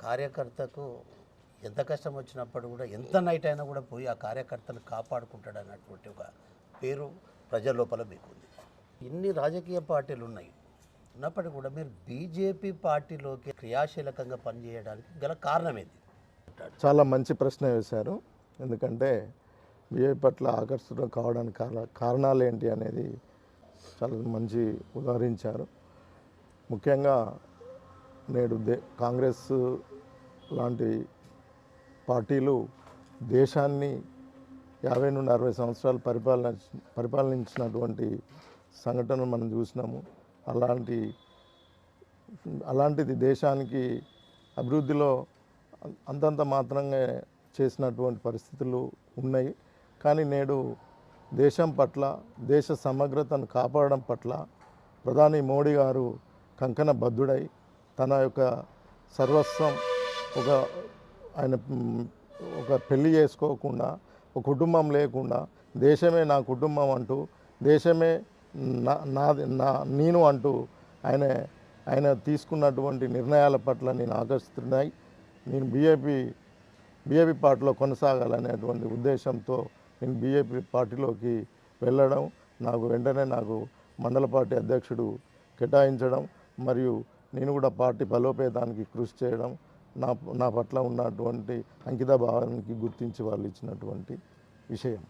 కార్యకర్తకు ఎంత కష్టం వచ్చినప్పుడు కూడా ఎంత నైట్ అయినా కూడా పోయి ఆ కార్యకర్తను కాపాడుకుంటాడు అన్నటువంటి ఒక పేరు ప్రజల లోపల మీకుంది. ఇన్ని రాజకీయ పార్టీలు ఉన్నాయి. ఉన్నప్పటికీ కూడా మీరు బీజేపీ పార్టీలోకి క్రియాశీలకంగా పనిచేయడానికి గల కారణం ఏంది చాలా మంచి ప్రశ్న వేశారు. ఎందుకంటే బీజేపీ పట్ల ఆకర్షితం కావడానికి కారణ కారణాలు ఏంటి అనేది చాలా మంచి ఉదాహరించారు. ముఖ్యంగా నేడు దే కాంగ్రెస్ లాంటి పార్టీలు దేశాన్ని యాభై నుండి అరవై సంవత్సరాలు పరిపాలన పరిపాలించినటువంటి సంఘటనలు మనం చూసినాము. అలాంటి అలాంటిది దేశానికి అభివృద్ధిలో అంతంత మాత్రంగా చేసినటువంటి పరిస్థితులు ఉన్నాయి. కానీ నేడు దేశం పట్ల దేశ సమగ్రతను కాపాడడం పట్ల ప్రధాని మోడీ గారు కంకణ బద్ధుడై తన యొక్క సర్వస్వం ఒక ఆయన ఒక పెళ్ళి చేసుకోకుండా ఒక కుటుంబం లేకుండా దేశమే నా కుటుంబం అంటూ దేశమే నా నాది నా నేను అంటూ ఆయన ఆయన తీసుకున్నటువంటి నిర్ణయాల పట్ల నేను ఆకర్షిస్తున్నాయి నేను బీజేపీ బీజేపీ పార్టీలో కొనసాగాలనేటువంటి ఉద్దేశంతో నేను బీజేపీ పార్టీలోకి వెళ్ళడం నాకు వెంటనే నాకు మండల పార్టీ అధ్యక్షుడు కేటాయించడం మరియు నేను కూడా పార్టీ బలోపేతానికి కృషి చేయడం నా నా పట్ల ఉన్నటువంటి అంకిత భావానికి గుర్తించి వాళ్ళు ఇచ్చినటువంటి విషయం.